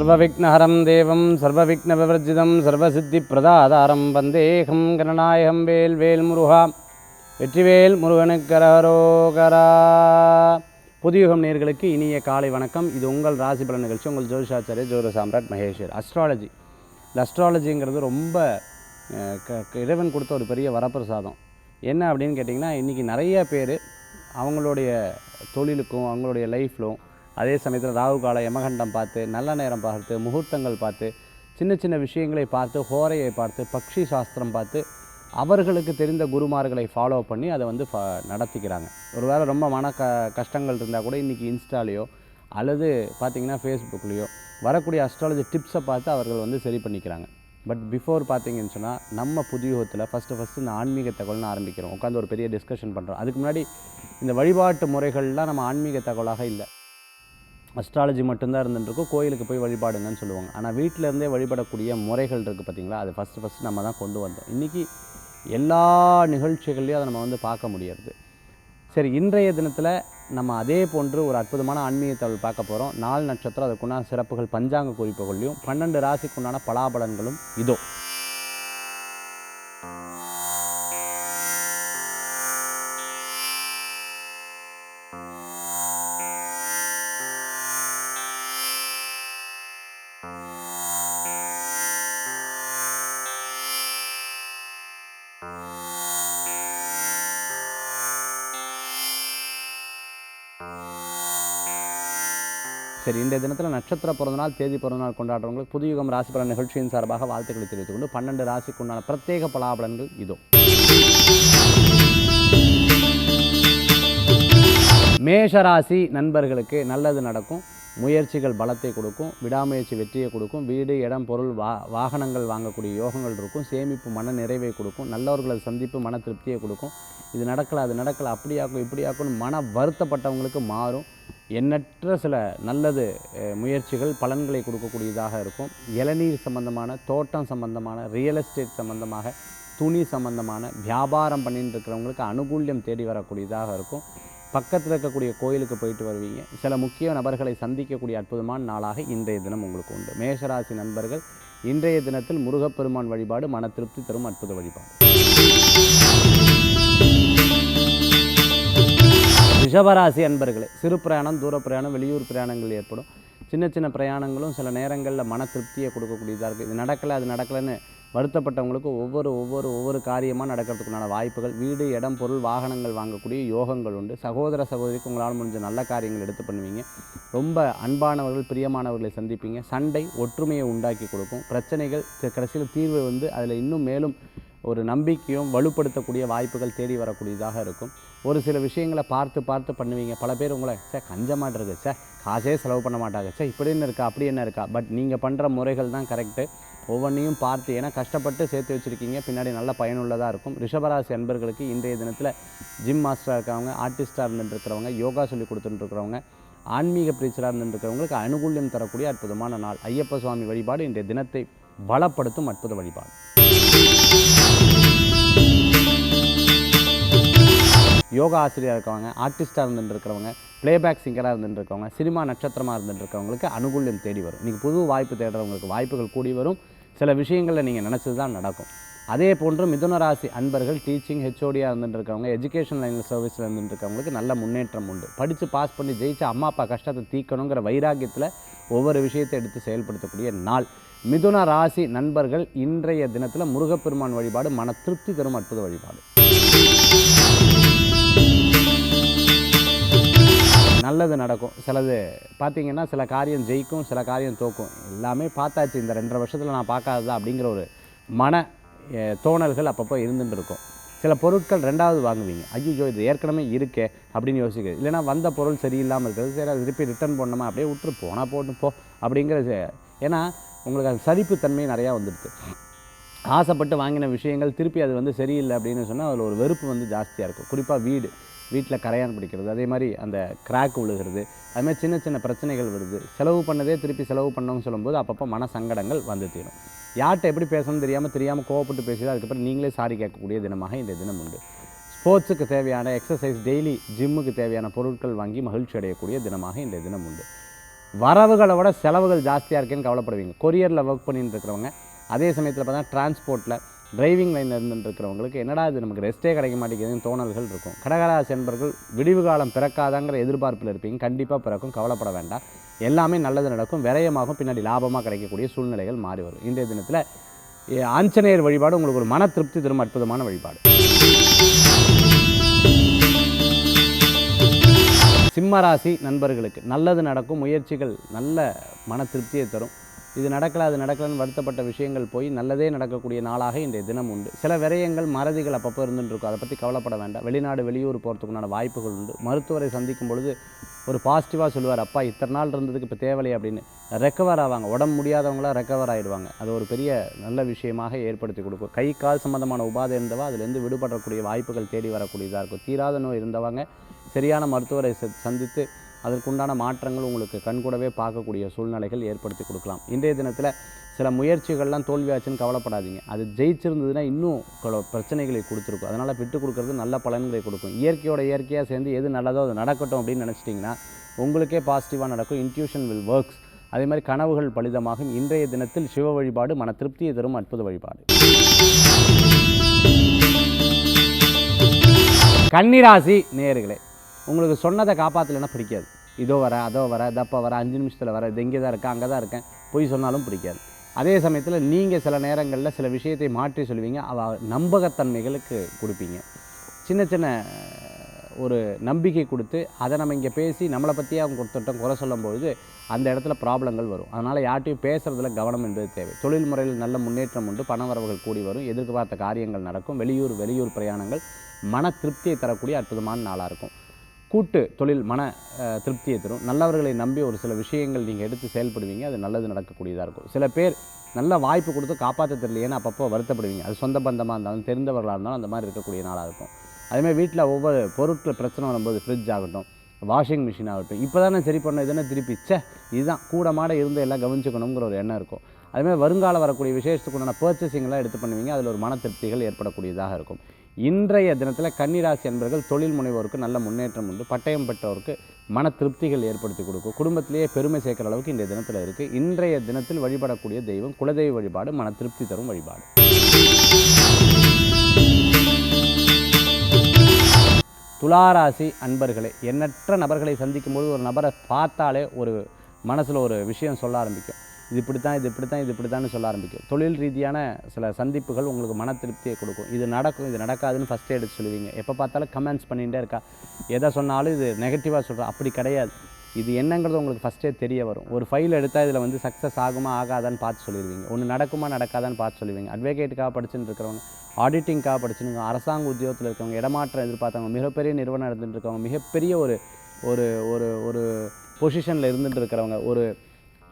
சர்வவிக்னஹரம் தேவம் சர்வவிக்னவிவர்ஜிதம் சர்வசித்திப்பிரதாதாரம். வந்தேகம் கணநாயகம் வேல் வேல் முருகா. வெற்றிவேல் முருகனுக்கரோகரா புதியுகம் நேர்களுக்கு இனிய காலை வணக்கம். இது உங்கள் ராசி பலன் நிகழ்ச்சி. உங்கள் ஜோதிஷாச்சாரிய ஜோதிட சாம்ராட் மகேஸ்வர். அஸ்ட்ராலஜி இந்த அஸ்ட்ராலஜிங்கிறது ரொம்ப க- க- இறைவன் கொடுத்த ஒரு பெரிய வரப்பிரசாதம். என்ன அப்படின்னு கேட்டிங்கன்னா இன்றைக்கி நிறைய பேர் அவங்களுடைய தொழிலுக்கும் அவங்களுடைய லைஃப்லும் அதே சமயத்தில் ராகு கால யமகண்டம் பார்த்து நல்ல நேரம் பார்த்து முகூர்த்தங்கள் பார்த்து சின்ன சின்ன விஷயங்களை பார்த்து ஹோரையை பார்த்து பக்ஷி சாஸ்திரம் பார்த்து அவர்களுக்கு தெரிந்த குருமார்களை ஃபாலோ பண்ணி அதை வந்து ஃப நடத்திக்கிறாங்க. ஒருவேளை ரொம்ப மன க கஷ்டங்கள் இருந்தால் கூட இன்றைக்கி இன்ஸ்டாலேயோ அல்லது பார்த்தீங்கன்னா ஃபேஸ்புக்லேயோ வரக்கூடிய அஸ்ட்ராலஜி டிப்ஸை பார்த்து அவர்கள் வந்து சரி பண்ணிக்கிறாங்க. பட் பிஃபோர் பார்த்தீங்கன்னு சொன்னால் நம்ம புதியோகத்தில் ஃபஸ்ட்டு ஃபஸ்ட்டு இந்த ஆன்மீக தகவல்னு ஆரம்பிக்கிறோம். உட்காந்து ஒரு பெரிய டிஸ்கஷன் பண்ணுறோம் அதுக்கு முன்னாடி இந்த வழிபாட்டு முறைகள்லாம் நம்ம ஆன்மீக தகவலாக இல்லை. அஸ்ட்ராலஜி மட்டும்தான் இருந்துட்டுருக்கும். கோயிலுக்கு போய் வழிபாடுங்கன்னு சொல்லுவாங்க. ஆனால் வீட்டிலேருந்தே வழிபடக்கூடிய முறைகள் இருக்குது பார்த்தீங்களா அது ஃபஸ்ட்டு ஃபஸ்ட்டு நம்ம தான் கொண்டு வந்தோம். இன்றைக்கி எல்லா நிகழ்ச்சிகள்லையும் அதை நம்ம வந்து பார்க்க முடியறது. சரி இன்றைய தினத்தில் நம்ம அதே போன்று ஒரு அற்புதமான ஆன்மீக தகவல் பார்க்க போகிறோம் நாலு நட்சத்திரம் அதுக்குண்டான சிறப்புகள் பஞ்சாங்க குறிப்புகள்லையும் பன்னெண்டு ராசிக்குண்டான பலாபலன்களும் இதோ. சரி இன்றைய தினத்தில் நட்சத்திர பிறந்தநாள் தேதி பிறந்தநாள் கொண்டாடுறவங்களுக்கு புதுயுகம் ராசி பலன் நிகழ்ச்சியின் சார்பாக வாழ்த்துக்களை தெரிவித்துக் கொண்டு பன்னெண்டு ராசிக்குண்டான பிரத்யேக பலாபலன்கள் இதோ. மேஷராசி நண்பர்களுக்கு நல்லது நடக்கும். முயற்சிகள் பலத்தை கொடுக்கும். விடாமுயற்சி வெற்றியை கொடுக்கும். வீடு இடம் பொருள் வா வாகனங்கள் வாங்கக்கூடிய யோகங்கள் இருக்கும். சேமிப்பு மன நிறைவை கொடுக்கும். நல்லவர்களை சந்திப்பு மன திருப்தியை கொடுக்கும். இது நடக்கல அது நடக்கல அப்படியாக்கும் இப்படியாக்கும்னு மன வருத்தப்பட்டவங்களுக்கு மாறும். எண்ணற்ற சில நல்லது முயற்சிகள் பலன்களை கொடுக்கக்கூடியதாக இருக்கும். இளநீர் சம்பந்தமான தோட்டம் சம்பந்தமான ரியல் எஸ்டேட் சம்பந்தமாக துணி சம்பந்தமான வியாபாரம் பண்ணிட்டு இருக்கிறவங்களுக்கு அனுகூல்யம் தேடி வரக்கூடியதாக இருக்கும். பக்கத்தில் இருக்கக்கூடிய கோயிலுக்கு போயிட்டு வருவீங்க. சில முக்கிய நபர்களை சந்திக்கக்கூடிய அற்புதமான நாளாக இன்றைய தினம் உங்களுக்கு உண்டு. மேஷராசி நண்பர்கள் இன்றைய தினத்தில் முருகப்பெருமான் வழிபாடு மன திருப்தி தரும் அற்புத வழிபாடு. ரிஷபராசி அன்பர்களே சிறு பிரயாணம் தூர பிரயாணம் வெளியூர் பிரயாணங்கள் ஏற்படும். சின்ன சின்ன பிரயாணங்களும் சில நேரங்களில் மன திருப்தியை கொடுக்கக்கூடியதாக இருக்குது இது நடக்கலை அது நடக்கலைன்னு வருத்தப்பட்டவங்களுக்கு ஒவ்வொரு ஒவ்வொரு ஒவ்வொரு காரியமாக நடக்கிறதுக்குண்டான வாய்ப்புகள் வீடு இடம் பொருள் வாகனங்கள் வாங்கக்கூடிய யோகங்கள் உண்டு. சகோதர சகோதரிக்கு உங்களால் முடிஞ்ச நல்ல காரியங்கள் எடுத்து பண்ணுவீங்க. ரொம்ப அன்பானவர்கள் பிரியமானவர்களை சந்திப்பீங்க. சண்டை ஒற்றுமையை உண்டாக்கி கொடுக்கும். பிரச்சனைகள் கடைசியில் தீர்வு வந்து அதில் இன்னும் மேலும் ஒரு நம்பிக்கையும் வலுப்படுத்தக்கூடிய வாய்ப்புகள் தேடி வரக்கூடியதாக இருக்கும். ஒரு சில விஷயங்களை பார்த்து பார்த்து பண்ணுவீங்க. பல பேர் உங்களை சார் கஞ்சமாட்டு சார் காசே செலவு பண்ண மாட்டாங்க. சார் இப்படி என்ன இருக்கா? அப்படி என்ன இருக்கா? பட் நீங்கள் பண்ணுற முறைகள் தான் கரெக்டு ஒவ்வொன்றையும் பார்த்து ஏன்னா கஷ்டப்பட்டு சேர்த்து வச்சுருக்கீங்க. பின்னாடி நல்ல பயனுள்ளதாக இருக்கும். ரிஷபராசி அன்பர்களுக்கு இன்றைய தினத்தில் ஜிம் மாஸ்டராக இருக்கவங்க ஆர்டிஸ்டாக இருந்துட்டுருக்கிறவங்க யோகா சொல்லி கொடுத்துட்டுருக்கிறவங்க ஆன்மீக பிரீச்சராக இருந்துட்டுருக்கிறவங்களுக்கு அனுகூல்யம் தரக்கூடிய அற்புதமான நாள். ஐயப்ப சுவாமி வழிபாடு இன்றைய தினத்தை பலப்படுத்தும் அற்புத வழிபாடு. யோகா ஆசிரியராக இருக்கவங்க ஆர்டிஸ்டாக இருந்துட்டு இருக்கிறவங்க பிளேபேக் சிங்கராக இருந்துட்டு இருக்கவங்க சினிமா நட்சத்திரமாக இருந்துட்டு இருக்கவங்களுக்கு அனுகூல்யம் தேடி வரும். இன்றைக்கி புது வாய்ப்பு தேடுறவங்களுக்கு வாய்ப்புகள் கூடி வரும். சில விஷயங்களில் நீங்கள் நினச்சது தான் நடக்கும். அதே போன்று மிதுன ராசி அன்பர்கள் டீச்சிங் ஹெச்ஓடியாக இருந்துட்டு இருக்கவங்க எஜுகேஷன் லைனில் சர்வீஸில் இருந்துட்டு இருக்கவங்களுக்கு நல்ல முன்னேற்றம் உண்டு. படித்து பாஸ் பண்ணி ஜெயிச்சு அம்மா அப்பா கஷ்டத்தை தீக்கணுங்கிற வைராக்கியத்தில் ஒவ்வொரு விஷயத்தை எடுத்து செயல்படுத்தக்கூடிய நாள். மிதுன ராசி நண்பர்கள் இன்றைய தினத்தில் முருகப்பெருமான் வழிபாடு மன திருப்தி தரும் அற்புத வழிபாடு. நல்லது நடக்கும். சிலது பார்த்தீங்கன்னா சில காரியம் ஜெயிக்கும் சில காரியம் தோக்கும். எல்லாமே பார்த்தாச்சு இந்த ரெண்டரை வருஷத்தில் நான் பார்க்காததா அப்படிங்கிற ஒரு மன தோணல்கள் அப்பப்போ இருந்துட்டு இருக்கும். சில பொருட்கள் ரெண்டாவது வாங்குவீங்க. ஐயோ இது ஏற்கனவே இருக்கே அப்படின்னு யோசிக்கிறது. இல்லைன்னா வந்த பொருள் சரியில்லாமல் இருக்கிறது. சரி அது திருப்பி ரிட்டர்ன் பண்ணணுமா? அப்படியே விட்டுரு. போனால் போட்டு போ அப்படிங்கிற ஏன்னா உங்களுக்கு அது சலிப்புத்தன்மை நிறையா வந்துடுது. ஆசைப்பட்டு வாங்கின விஷயங்கள் திருப்பி அது வந்து சரியில்லை அப்படின்னு சொன்னால் அதில் ஒரு வெறுப்பு வந்து ஜாஸ்தியாக இருக்கும். குறிப்பாக வீடு. வீட்டில் கரையான் பிடிக்கிறது அதே மாதிரி அந்த கிராக் விழுகிறது அது மாதிரி சின்ன சின்ன பிரச்சனைகள் வருது. செலவு பண்ணதே திருப்பி செலவு பண்ணோம்னு சொல்லும்போது அப்பப்போ மன சங்கடங்கள் வந்து தீரும். யார்கிட்ட எப்படி பேசணும்னு தெரியாமல் தெரியாமல் கோவப்பட்டு பேசுகிறது அதுக்கப்புறம் நீங்களே சாரி கேட்கக்கூடிய தினமாக இந்த தினம் உண்டு. ஸ்போர்ட்ஸுக்கு தேவையான எக்ஸசைஸ் டெய்லி ஜிம்முக்கு தேவையான பொருட்கள் வாங்கி மகிழ்ச்சி அடையக்கூடிய தினமாக இந்த தினம் உண்டு. வரவுகளை விட செலவுகள் ஜாஸ்தியாக இருக்கேன்னு கவலைப்படுவீங்க. கொரியரில் ஒர்க் பண்ணிட்டு இருக்கிறவங்க அதே சமயத்தில் பார்த்தா டிரான்ஸ்போர்ட்டில் டிரைவிங் லைனில் இருந்துட்டுருக்கிறவங்களுக்கு என்னடா இது நமக்கு ரெஸ்ட்டே கிடைக்க மாட்டேங்குதுன்னு தோணல்கள் இருக்கும். கடகராசி என்பர்கள் விடிவு காலம் பிறக்காதாங்கிற எதிர்பார்ப்பில் இருப்பீங்க. கண்டிப்பாக பிறக்கும். கவலைப்பட வேண்டாம். எல்லாமே நல்லது நடக்கும். விரயமாகும். பின்னாடி லாபமாக கிடைக்கக்கூடிய சூழ்நிலைகள் மாறி வரும். இன்றைய தினத்தில் ஆஞ்சநேயர் வழிபாடு உங்களுக்கு ஒரு மன திருப்தி தரும் அற்புதமான வழிபாடு. சிம்மராசி நண்பர்களுக்கு நல்லது நடக்கும். முயற்சிகள் நல்ல மன திருப்தியை தரும். இது நடக்கலை அது நடக்கலன்னு வருத்தப்பட்ட விஷயங்கள் போய் நல்லதே நடக்கக்கூடிய நாளாக இன்றைய தினம் உண்டு. சில விரயங்கள் மறதிகள் அப்பப்போ இருந்துட்டுருக்கும் அதை பற்றி கவலைப்பட வேண்டாம். வெளிநாடு வெளியூர் போகிறதுக்குண்டான வாய்ப்புகள் உண்டு. மருத்துவரை சந்திக்கும் பொழுது ஒரு பாசிட்டிவாக சொல்லுவார் அப்பா இத்தனை நாள் இருந்ததுக்கு இப்போ தேவையில்லை அப்படின்னு. ரெக்கவர் ஆவாங்க. உடம்பு முடியாதவங்களாம் ரெக்கவர் ஆகிடுவாங்க அது ஒரு பெரிய நல்ல விஷயமாக ஏற்படுத்தி கொடுக்கும். கை கால் சம்மந்தமான உபாதை இருந்தவா அதுலேருந்து விடுபடக்கூடிய வாய்ப்புகள் தேடி வரக்கூடியதாக இருக்கும். தீராத நோய் இருந்தவங்க சரியான மருத்துவரை சந்தித்து அதற்குண்டான மாற்றங்கள் உங்களுக்கு கண்கூடவே பார்க்கக்கூடிய சூழ்நிலைகள் ஏற்படுத்தி கொடுக்கலாம். இன்றைய தினத்தில் சில முயற்சிகள்லாம் தோல்வியாச்சுன்னு கவலைப்படாதீங்க. அது ஜெயிச்சிருந்ததுன்னா இன்னும் பிரச்சனைகளை கொடுத்துருக்கும். அதனால் விட்டு கொடுக்கறது நல்ல பலன்களை கொடுக்கும். இயற்கையோட இயற்கையாக சேர்ந்து எது நல்லதோ அது நடக்கட்டும் அப்படின்னு நினச்சிட்டிங்கன்னா உங்களுக்கே பாசிட்டிவாக நடக்கும். இன்ட்யூஷன் வில் ஒர்க்ஸ் அதே மாதிரி கனவுகள் பலிதமாகும். இன்றைய தினத்தில் சிவ வழிபாடு மன திருப்தியை தரும் அற்புத வழிபாடு. கன்னிராசி நேயர்களே உங்களுக்கு சொன்னதை காப்பாற்றலைன்னா பிடிக்காது. இதோ வர அதோ வர தப்போ வர அஞ்சு நிமிஷத்தில் வர இது இங்கே தான் இருக்கேன் அங்கே தான் இருக்கேன் பொய் சொன்னாலும் பிடிக்காது. அதே சமயத்தில் நீங்கள் சில நேரங்களில் சில விஷயத்தை மாற்றி சொல்லுவீங்க அவ நம்பகத்தன்மைகளுக்கு கொடுப்பீங்க. சின்ன சின்ன ஒரு நம்பிக்கை கொடுத்து அதை நம்ம இங்கே பேசி நம்மளை பற்றியே அவங்க கொடுத்துட்டோம் குறை சொல்லும்பொழுது அந்த இடத்துல ப்ராப்ளங்கள் வரும். அதனால் யார்ட்டையும் பேசுகிறதுல கவனம் என்பது தேவை. தொழில் முறையில் நல்ல முன்னேற்றம் உண்டு பண வரவுகள் கூடி வரும் எதிர்பார்த்த காரியங்கள் நடக்கும் வெளியூர் வெளியூர் பிரயாணங்கள் மன திருப்தியை தரக்கூடிய அற்புதமான நாளாக இருக்கும். கூட்டு தொழில் மன திருப்தியை தரும். நல்லவர்களை நம்பி ஒரு சில விஷயங்கள் நீங்கள் எடுத்து செயல்படுவீங்க. அது நல்லது நடக்கக்கூடியதாக இருக்கும். சில பேர் நல்ல வாய்ப்பு கொடுத்து காப்பாற்ற தெரியலையேன்னு அப்பப்போ வருத்தப்படுவீங்க. அது சொந்த பந்தமாக இருந்தாலும் தெரிந்தவர்களாக இருந்தாலும் அந்த மாதிரி இருக்கக்கூடிய நாளாக இருக்கும். அதேமாதிரி வீட்டில் ஒவ்வொரு பொருட்கள் பிரச்சனை வரும்போது ஃப்ரிட்ஜ் ஆகட்டும் வாஷிங் மிஷின் ஆகட்டும் இப்போ தானே சரி பண்ண இதுன்னு திருப்பிச்சே இதுதான். கூட மாட இருந்து எல்லாம் கவனிச்சுக்கணுங்கிற ஒரு எண்ணம் இருக்கும். அதேமாதிரி வருங்காலம் வரக்கூடிய விசேஷத்துக்கு உண்டான பர்ச்சேசிங்லாம் எடுத்து பண்ணுவீங்க. அதில் ஒரு மன திருப்திகள் ஏற்படக்கூடியதாக இருக்கும். இன்றைய தினத்தில் கன்னிராசி என்பர்கள் தொழில் முனைவோருக்கு நல்ல முன்னேற்றம் உண்டு. பட்டயம் பெற்றோருக்கு மன திருப்திகள் ஏற்படுத்தி கொடுக்கும். குடும்பத்திலேயே பெருமை சேர்க்குற அளவுக்கு இன்றைய தினத்தில் இருக்குது இன்றைய தினத்தில் வழிபடக்கூடிய தெய்வம் குலதெய்வ வழிபாடு மன திருப்தி தரும் வழிபாடு. துளாராசி அன்பர்களே எண்ணற்ற நபர்களை சந்திக்கும்போது ஒரு நபரை பார்த்தாலே ஒரு மனசில் ஒரு விஷயம் சொல்ல ஆரம்பிக்கும். இது இப்படி தான் இது இப்படி தான் இது இப்படித்தான்னு சொல்ல ஆரம்பிக்கும். தொழில் ரீதியான சில சந்திப்புகள் உங்களுக்கு மன திருப்தியை கொடுக்கும். இது நடக்கும் இது நடக்காதுன்னு ஃபஸ்ட்டே எடுத்து சொல்லுவீங்க. எப்போ பார்த்தாலும் கமெண்ட்ஸ் பண்ணிகிட்டே இருக்கா. எதை சொன்னாலும் இது நெகட்டிவாக சொல்கிறோம் அப்படி கிடையாது. இது என்னங்கிறது உங்களுக்கு ஃபஸ்ட்டே தெரிய வரும். ஒரு ஃபைல் எடுத்தால் இதில் வந்து சக்ஸஸ் ஆகுமா ஆகாதான்னு பார்த்து சொல்லிடுவீங்க. ஒன்று நடக்குமா நடக்காதான்னு பார்த்து சொல்லுவீங்க. அட்வொகேட்டுக்காக படிச்சுட்டு இருக்கிறவங்க ஆடிட்டிங்காக படிச்சுருங்க அரசாங்க உத்தியோகத்தில் இருக்கவங்க இடமாற்றம் எதிர்பார்த்தவங்க மிகப்பெரிய நிறுவனம் இருந்துட்டு இருக்கவங்க மிகப்பெரிய ஒரு ஒரு ஒரு ஒரு பொசிஷனில் இருந்துகிட்டு இருக்கிறவங்க ஒரு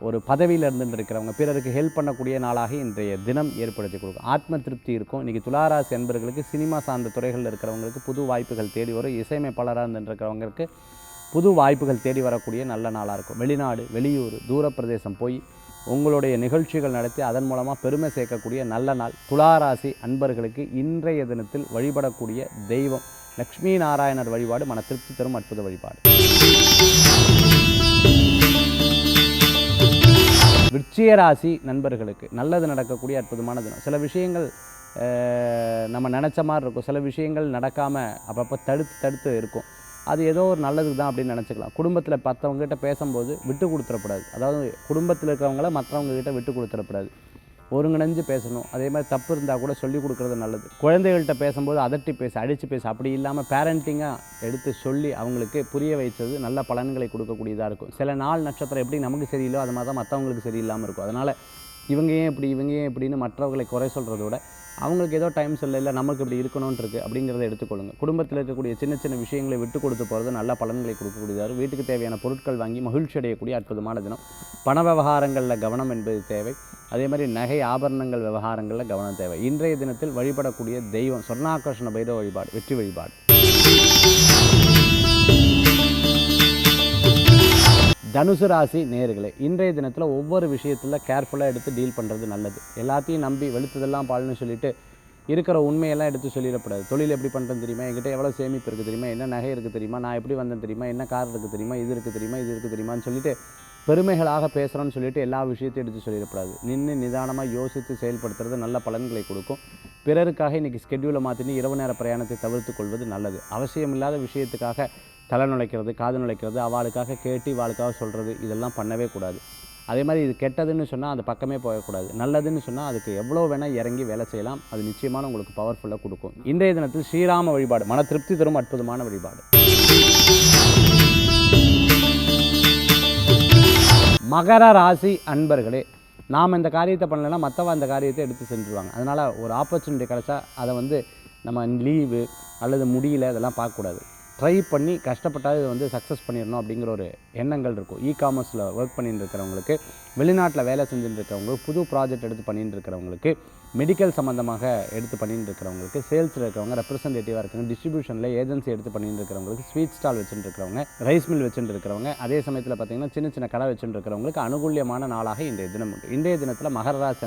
ஒரு பதவியில் இருந்துட்டு இருக்கிறவங்க பிறருக்கு ஹெல்ப் பண்ணக்கூடிய நாளாக இன்றைய தினம் ஏற்படுத்தி கொடுக்கும். ஆத்ம திருப்தி இருக்கும். இன்றைக்கி துளாராசி அன்பர்களுக்கு சினிமா சார்ந்த துறைகளில் இருக்கிறவங்களுக்கு புது வாய்ப்புகள் தேடி வரும். இசையமைப்பாளராக இருந்துட்டு இருக்கிறவங்களுக்கு புது வாய்ப்புகள் தேடி வரக்கூடிய நல்ல நாளாக இருக்கும். வெளிநாடு வெளியூர் தூரப்பிரதேசம் போய் உங்களுடைய நிகழ்ச்சிகள் நடத்தி அதன் மூலமாக பெருமை சேர்க்கக்கூடிய நல்ல நாள். துளாராசி அன்பர்களுக்கு இன்றைய தினத்தில் வழிபடக்கூடிய தெய்வம். லக்ஷ்மி நாராயணர் வழிபாடு மன திருப்தி தரும் அற்புத வழிபாடு. விருச்சிய ராசி நண்பர்களுக்கு நல்லது நடக்கக்கூடிய அற்புதமான தினம். சில விஷயங்கள் நம்ம நினச்ச மாதிரி இருக்கும். சில விஷயங்கள் நடக்காமல் அப்பப்போ தடுத்து தடுத்து இருக்கும். அது ஏதோ ஒரு நல்லதுக்கு தான் அப்படின்னு நினச்சிக்கலாம். குடும்பத்தில் மற்றவங்ககிட்ட பேசும்போது விட்டு கொடுத்துடக்கூடாது. அதாவது குடும்பத்தில் இருக்கிறவங்கள மற்றவங்க கிட்ட விட்டு கொடுத்துடக்கூடாது. ஒருங்கிணைஞ்சு பேசணும். அதே மாதிரி தப்பு இருந்தால் கூட சொல்லி கொடுக்குறது நல்லது. குழந்தைகள்கிட்ட பேசும்போது அதட்டி பேச அடித்து பேச. அப்படி இல்லாமல் பேரண்டிங்காக எடுத்து சொல்லி அவங்களுக்கு புரிய வைத்தது நல்ல பலன்களை கொடுக்கக்கூடியதாக இருக்கும். சில நாள் நட்சத்திரம் எப்படி நமக்கு சரியில்லையோ அது மாதிரி தான் மற்றவங்களுக்கு சரியில்லாமல் இருக்கும். அதனால் இவங்க ஏன் இப்படி இவங்க ஏன் இப்படின்னு மற்றவர்களை குறை சொல்கிறத விட அவங்களுக்கு ஏதோ டைம் சொல்ல இல்லை நமக்கு இப்படி இருக்கணும்னு அப்படிங்கிறத எடுத்துக்கொள்ளுங்க. குடும்பத்தில் இருக்கக்கூடிய சின்ன சின்ன விஷயங்களை விட்டு கொடுத்து போகிறது நல்ல பலன்களை கொடுக்கக்கூடியதாக வீட்டுக்கு தேவையான பொருட்கள் வாங்கி மகிழ்ச்சி அடையக்கூடிய அற்புதமான தினம். பண விவகாரங்களில் கவனம் என்பது தேவை. அதே மாதிரி நகை ஆபரணங்கள் விவகாரங்களில் கவனம் தேவை. இன்றைய தினத்தில் வழிபடக்கூடிய தெய்வம் சொர்ணாகர்ஷண பைரவ வழிபாடு வெற்றி வழிபாடு. தனுசு ராசி நேர்களே இன்றைய தினத்தில் ஒவ்வொரு விஷயத்தில் கேர்ஃபுல்லாக எடுத்து டீல் பண்ணுறது நல்லது. எல்லாத்தையும் நம்பி வெளுத்ததெல்லாம் பால்னு சொல்லிட்டு இருக்கிற உண்மையெல்லாம் எடுத்து சொல்லிடக்கூடாது தொழில் எப்படி பண்ணுறது தெரியுமா? என்கிட்ட எவ்வளோ சேமிப்பு இருக்குது தெரியுமா? என்ன நகை இருக்குது தெரியுமா? நான் எப்படி வந்தேன் தெரியுமா? என்ன கார் இருக்குது தெரியுமா? இது இருக்குது தெரியுமா? இது இருக்குது தெரியுமான்னு சொல்லிட்டு பெருமைகளாக பேசுகிறோன்னு சொல்லிட்டு எல்லா விஷயத்தையும் எடுத்து சொல்லிடக்கூடாது. நின்று நிதானமாக யோசித்து செயல்படுத்துறது நல்ல பலன்களை கொடுக்கும். பிறருக்காக இன்றைக்கி ஸ்கெட்யூலை மாற்றினு இரவு நேர பிரயாணத்தை தவிர்த்து கொள்வது நல்லது. அவசியமில்லாத விஷயத்துக்காக தலை நுழைக்கிறது காது நுழைக்கிறது அவளுக்காக கேட்டு இவாளுக்காக சொல்கிறது இதெல்லாம் பண்ணவே கூடாது. அதே மாதிரி இது கெட்டதுன்னு சொன்னால் அந்த பக்கமே போகக்கூடாது. நல்லதுன்னு சொன்னால் அதுக்கு எவ்வளோ வேணால் இறங்கி வேலை செய்யலாம். அது நிச்சயமான உங்களுக்கு பவர்ஃபுல்லாக கொடுக்கும். இன்றைய தினத்தில் ஸ்ரீராம வழிபாடு மன திருப்தி தரும் அற்புதமான வழிபாடு. மகர ராசி அன்பர்களே நாம் இந்த காரியத்தை பண்ணலைன்னா மற்றவ அந்த காரியத்தை எடுத்து செஞ்சுருவாங்க அதனால் ஒரு ஆப்பர்ச்சுனிட்டி கிடச்சா அதை வந்து நம்ம லீவு அல்லது முடியல இதெல்லாம் பார்க்கக்கூடாது. ட்ரை பண்ணி கஷ்டப்பட்டால் இது வந்து சக்ஸஸ் பண்ணிடணும் அப்படிங்கிற ஒரு எண்ணங்கள் இருக்கும். இ காமர்ஸில் ஒர்க் பண்ணிட்டு இருக்கிறவங்களுக்கு வெளிநாட்டில் வேலை செஞ்சுட்டு இருக்கிறவங்களுக்கு புது ப்ராஜெக்ட் எடுத்து பண்ணிட்டு இருக்கிறவங்களுக்கு மெடிக்கல் சம்மந்தமாக எடுத்து பண்ணிட்டு இருக்கிறவங்களுக்கு சேல்ஸில் இருக்கிறவங்க ரெப்ரசன்டேட்டிவாக இருக்கிறவங்க டிஸ்ட்ரிபியூஷனில் ஏஜென்சி எடுத்து பண்ணிட்டு இருக்கிறவங்களுக்கு ஸ்வீட் ஸ்டால் வச்சுட்டு இருக்கிறவங்க ரைஸ் மில் வச்சுட்டு இருக்கிறவங்க அதே சமயத்தில் பார்த்தீங்கன்னா சின்ன சின்ன கடை வச்சுட்டு இருக்கிறவங்களுக்கு அனுகூலியமான நாளாக இன்றைய தினம் உண்டு. இன்றைய தினத்தில் மகர ராசி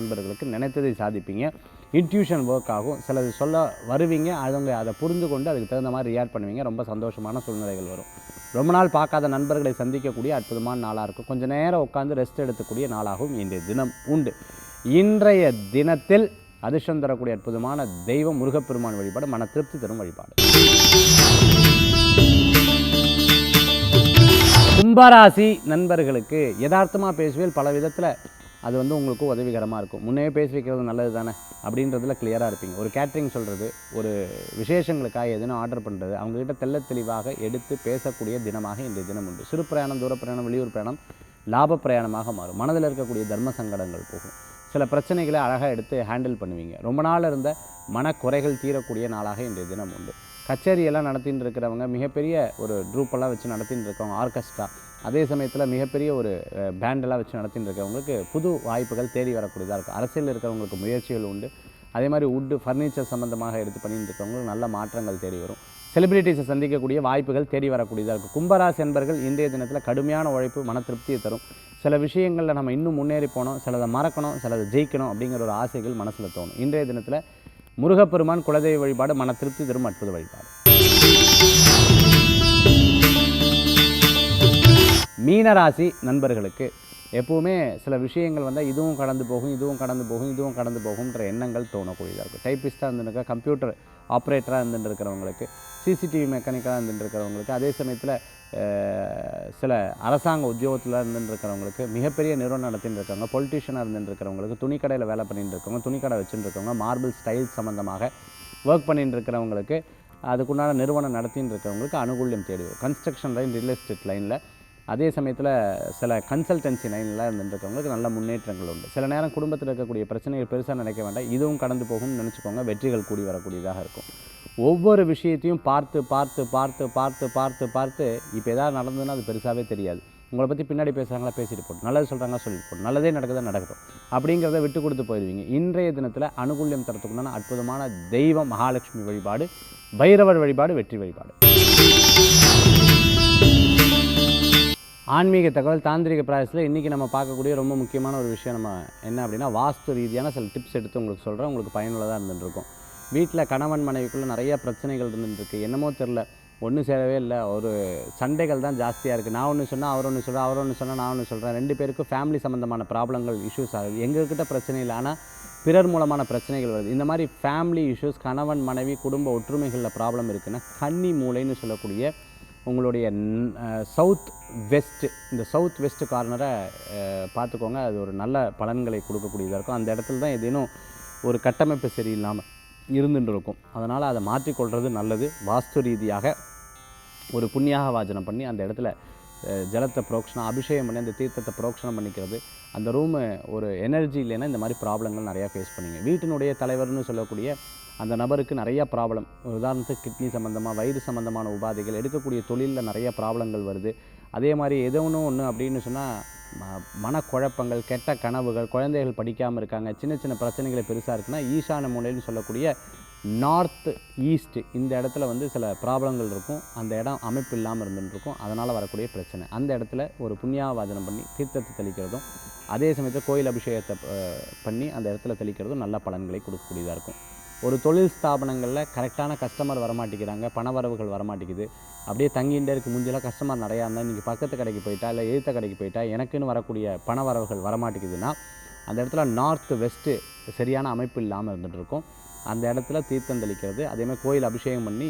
நினைத்ததை சாதிப்பீங்க. இன்ட்யூஷன் ஒர்க் ஆகும். சிலது சொல்ல வருவீங்க. அவங்க அதை புரிந்து கொண்டு அதுக்கு தகுந்த மாதிரி ரியாக்ட் பண்ணுவீங்க. ரொம்ப சந்தோஷமான சூழ்நிலைகள் வரும். ரொம்ப நாள் பார்க்காத நண்பர்களை சந்திக்கக்கூடிய அற்புதமான நாளாக இருக்கும். கொஞ்சம் நேரம் உட்காந்து ரெஸ்ட் எடுக்கக்கூடிய நாளாகவும் இன்றைய தினம் உண்டு. இன்றைய தினத்தில் அதிர்ஷ்டம் தரக்கூடிய அற்புதமான தெய்வம் முருகப்பெருமான் வழிபாடு மன திருப்தி தரும் வழிபாடு. கும்பராசி நண்பர்களுக்கு யதார்த்தமாக பேசுவேல் பல விதத்தில் அது வந்து உங்களுக்கு உதவிகரமாக இருக்கும். முன்னே பேசி வைக்கிறது நல்லது தானே? அப்படின்றதுல கிளியராக இருப்பீங்க. ஒரு கேட்ரிங் சொல்கிறது ஒரு விசேஷங்களுக்காக எதுனா ஆர்டர் பண்ணுறது அவங்கக்கிட்ட தெல்ல தெளிவாக எடுத்து பேசக்கூடிய தினமாக இன்றைய தினம் உண்டு. சிறு பிரயாணம் தூர பிரயாணம் வெளியூர் பிரயாணம் லாப பிரயாணமாக மாறும். மனதில் இருக்கக்கூடிய தர்ம சங்கடங்கள் போகும். சில பிரச்சனைகளை அழகாக எடுத்து ஹேண்டில் பண்ணுவீங்க. ரொம்ப நாள் இருந்த மனக்குறைகள் தீரக்கூடிய நாளாக இன்றைய தினம் உண்டு. கச்சேரியெல்லாம் நடத்தின்னு இருக்கிறவங்க மிகப்பெரிய ஒரு ட்ரூப்பெல்லாம் வச்சு நடத்தின்னு இருக்கவங்க ஆர்கெஸ்ட்ரா அதே சமயத்தில் மிகப்பெரிய ஒரு பேண்டெல்லாம் வச்சு நடத்தின்னு இருக்கவங்களுக்கு புது வாய்ப்புகள் தேடி வரக்கூடியதாக இருக்கும். அரசியலில் இருக்கிறவங்களுக்கு முயற்சிகள் உண்டு. அதே மாதிரி உட்டு ஃபர்னிச்சர் சம்மந்தமாக எடுத்து பண்ணிட்டு இருக்கவங்களுக்கு நல்ல மாற்றங்கள் தேடி வரும். செலிபிரிட்டிஸை சந்திக்கக்கூடிய வாய்ப்புகள் தேடி வரக்கூடியதாக இருக்கும். கும்பராசி என்பர்கள் இன்றைய தினத்தில் கடுமையான உழைப்பு மன திருப்தியை தரும். சில விஷயங்களில் நம்ம இன்னும் முன்னேறி போனோம் சிலதை மறக்கணும் சிலதை ஜெயிக்கணும் அப்படிங்கிற ஒரு ஆசைகள் மனசில் தோணும். இன்றைய தினத்தில் முருகப்பெருமான் குலதெய்வ வழிபாடு மன திருப்தி தரும் அற்புத வழிபாடு. மீனராசி நண்பர்களுக்கு எப்போவுமே சில விஷயங்கள் வந்தால் இதுவும் கடந்து போகும் இதுவும் கடந்து போகும் இதுவும் கடந்து போகும்ன்ற எண்ணங்கள் தோணக்கூடியதாக இருக்கும். டைப்பிஸ்ட்டாக இருந்துருக்க கம்ப்யூட்டர் ஆப்ரேட்டராக இருந்துட்டு இருக்கிறவங்களுக்கு சிசிடிவி மெக்கானிக்காக இருந்துட்டு இருக்கிறவங்களுக்கு அதே சமயத்தில் சில அரசாங்க உத்தியோகத்தில் இருந்துட்டு இருக்கிறவங்களுக்கு மிகப்பெரிய நிறுவனம் நடத்திட்டு இருக்காங்க பொலிட்டிஷியனாக இருந்துட்டு இருக்கிறவங்களுக்கு துணிக்கடையில் வேலை பண்ணிட்டு இருக்கவங்க துணிக்கடை வச்சுட்டு இருக்கவங்க மார்பிள் ஸ்டைல் சம்மந்தமாக ஒர்க் பண்ணிட்டு இருக்கிறவங்களுக்கு அதுக்குண்டான நிறுவனம் நடத்தின்னு இருக்கிறவங்களுக்கு அனுகூல்யம் தேடி கன்ஸ்ட்ரக்ஷன் லைன் ரியல் எஸ்டேட் லைனில் அதே சமயத்தில் சில கன்சல்டன்சி லைனில் இருந்துருக்கவங்களுக்கு நல்ல முன்னேற்றங்கள் உண்டு. சில நேரம் குடும்பத்தில் இருக்கக்கூடிய பிரச்சனைகள் பெருசாக நினைக்க வேண்டாம். இதுவும் கடந்து போகும்னு நினச்சிக்கோங்க. வெற்றிகள் கூடி வரக்கூடியதாக இருக்கும். ஒவ்வொரு விஷயத்தையும் பார்த்து பார்த்து பார்த்து பார்த்து பார்த்து பார்த்து இப்போ எதாவது நடந்ததுன்னா அது பெருசாகவே தெரியாது. உங்களை பற்றி பின்னாடி பேசுகிறாங்களா பேசிட்டு போட்டு. நல்லது சொல்கிறாங்களா சொல்லிட்டு போட்டு. நல்லதே நடக்குதா நடக்கட்டும். அப்படிங்கிறத விட்டு கொடுத்து போயிடுவீங்க. இன்றைய தினத்தில் அனுகூல்யம் தரத்துக்குண்டான அற்புதமான தெய்வம் மகாலட்சுமி வழிபாடு பைரவர் வழிபாடு வெற்றி வழிபாடு. ஆன்மீக தகவல் தாந்திரிக பிராயசத்தில் இன்றைக்கி நம்ம பார்க்கக்கூடிய ரொம்ப முக்கியமான ஒரு விஷயம் நம்ம என்ன அப்படின்னா வாஸ்து ரீதியான சில டிப்ஸ் எடுத்து உங்களுக்கு சொல்கிறேன் உங்களுக்கு பயனுள்ளதாக இருந்துட்டுருக்கும். வீட்டில் கணவன் மனைவிக்குள்ளே நிறைய பிரச்சனைகள் இருந்துருக்கு என்னமோ தெரில ஒன்றும் சேரவே இல்லை. ஒரு சண்டைகள் தான் ஜாஸ்தியாக இருக்குது நான் ஒன்று சொன்னால் அவர் ஒன்று சொல்கிறேன் அவர் ஒன்று சொன்னால் நான் ஒன்று சொல்கிறேன் ரெண்டு பேருக்கும் ஃபேமிலி சம்மந்தமான ப்ராப்ளங்கள் இஷ்யூஸ் ஆகுது. எங்ககிட்ட பிரச்சனை இல்லை. ஆனால் பிறர் மூலமான பிரச்சனைகள் வருது. இந்த மாதிரி ஃபேமிலி இஷ்யூஸ் கணவன் மனைவி குடும்ப ஒற்றுமைகளில் ப்ராப்ளம் இருக்குன்னா கன்னி மூளைன்னு சொல்லக்கூடிய உங்களுடைய சவுத் வெஸ்ட் இந்த சவுத் வெஸ்ட் கார்னரை பார்த்துக்கோங்க. அது ஒரு நல்ல பலன்களை கொடுக்கக்கூடியதாக இருக்கும். அந்த இடத்துல தான் ஏதேனும் ஒரு கட்டமைப்பு சரியில்லாமல் இருந்துட்டு இருக்கும் அதனால் அதை மாற்றிக்கொள்வது நல்லது. வாஸ்து ரீதியாக ஒரு புண்ணியாக வாஜனம் பண்ணி அந்த இடத்துல ஜலத்தை புரோக்ஷனம் அபிஷேகம் பண்ணி அந்த தீர்த்தத்தை புரோக்ஷனம் பண்ணிக்கிறது. அந்த ரூமு ஒரு எனர்ஜி இல்லைன்னா இந்த மாதிரி ப்ராப்ளங்கள் நிறையா ஃபேஸ் பண்ணிங்க வீட்டினுடைய தலைவர்னு சொல்லக்கூடிய அந்த நபருக்கு நிறைய ப்ராப்ளம் உதாரணத்துக்கு கிட்னி சம்மந்தமாக வயிறு சம்மந்தமான உபாதைகள் எடுக்கக்கூடிய தொழிலில் நிறைய ப்ராப்ளங்கள் வருது. அதே மாதிரி எதோ ஒன்று ஒன்று அப்படின்னு சொன்னால் ம மனக்குழப்பங்கள் கெட்ட கனவுகள் குழந்தைகள் படிக்காமல் இருக்காங்க சின்ன சின்ன பிரச்சனைகளை பெருசாக இருக்குன்னா ஈசான மூலைன்னு சொல்லக்கூடிய நார்த் ஈஸ்ட் இந்த இடத்துல வந்து சில ப்ராப்ளங்கள் இருக்கும். அந்த இடம் அமைப்பு இல்லாமல் இருந்துருக்கும் அதனால் வரக்கூடிய பிரச்சனை. அந்த இடத்துல ஒரு புண்ணியாவாதனம் பண்ணி தீர்த்தத்தை தெளிக்கிறதும் அதே சமயத்தில் கோயில் அபிஷேகத்தை பண்ணி அந்த இடத்துல தெளிக்கிறதும் நல்ல பலன்களை கொடுக்கக்கூடியதாக இருக்கும். ஒரு தொழில் ஸ்தாபனங்களில் கரெக்டான கஸ்டமர் வரமாட்டேங்கிறாங்க பணவரவுகள் வரமாட்டேங்குது. அப்படியே தங்கிகிட்டே இருக்கு முஞ்செல்லாம் கஸ்டமர் நிறையா இருந்தால் நீங்கள் பக்கத்து கடைக்கு போயிட்டா இல்லை எழுத்த கடைக்கு போயிட்டா எனக்குன்னு வரக்கூடிய பணவரவுகள் வரமாட்டேங்குதுன்னா அந்த இடத்துல நார்த்து வெஸ்ட்டு சரியான அமைப்பு இல்லாமல் இருந்துகிட்ருக்கும் அந்த இடத்துல தீர்த்தம் தெளிக்கிறது அதேமாதிரி கோயில் அபிஷேகம் பண்ணி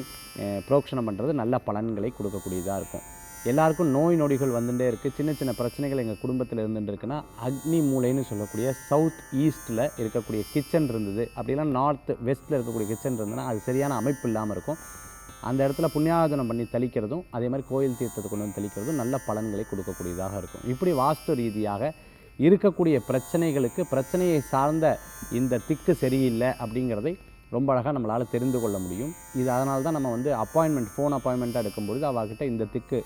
புரோக்ஷனம் பண்ணுறது நல்ல பலன்களை கொடுக்கக்கூடியதாக இருக்கும். எல்லாருக்கும் நோய் நொடிகள் வந்துட்டே இருக்குது சின்ன சின்ன பிரச்சனைகள் எங்கள் குடும்பத்தில் இருந்துட்டு இருக்குன்னா அக்னி மூலைன்னு சொல்லக்கூடிய சவுத் ஈஸ்ட்டில் இருக்கக்கூடிய கிச்சன் இருந்தது. அப்படிலாம் நார்த் வெஸ்ட்டில் இருக்கக்கூடிய கிச்சன் இருந்ததுன்னா அது சரியான அமைப்பு இல்லாமல் இருக்கும். அந்த இடத்துல புண்ணியாவதனம் பண்ணி தெளிக்கிறதும் அதே மாதிரி கோயில் தீர்த்தத்தை கொண்டு வந்து தெளிக்கிறதும் நல்ல பலன்களை கொடுக்கக்கூடியதாக இருக்கும். இப்படி வாஸ்து ரீதியாக இருக்கக்கூடிய பிரச்சனைகளுக்கு பிரச்சனையை சார்ந்த இந்த திக்கு சரியில்லை அப்படிங்கிறதை ரொம்ப அழகாக நம்மளால் தெரிந்து கொள்ள முடியும். இது அதனால தான் நம்ம வந்து அப்பாயின்மெண்ட் ஃபோன் அப்பாயின்மெண்ட்டாக எடுக்கும்பொழுது அவகிட்ட இந்த திக்கு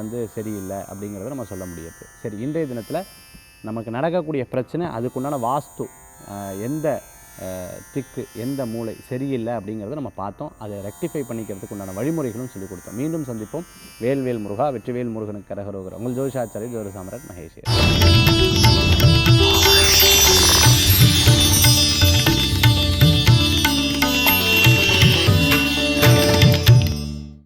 வந்து சரியில்லை அப்படிங்கிறத நம்ம சொல்ல முடியாது சரி இன்றைய தினத்தில் நமக்கு நடக்கக்கூடிய பிரச்சனை அதுக்குண்டான வாஸ்து எந்த திக்கு எந்த மூளை சரியில்லை அப்படிங்கிறத நம்ம பார்த்தோம். அதை ரெக்டிஃபை பண்ணிக்கிறதுக்கு உண்டான வழிமுறைகளும் சொல்லிக் கொடுத்தோம். மீண்டும் சந்திப்போம். வேல்வேல் முருகா வெற்றிவேல் முருகனுக்கு கரகரோகர் உங்கள் ஜோதிஷாச்சாரி ஜோதி சாமரன் மகேஷ்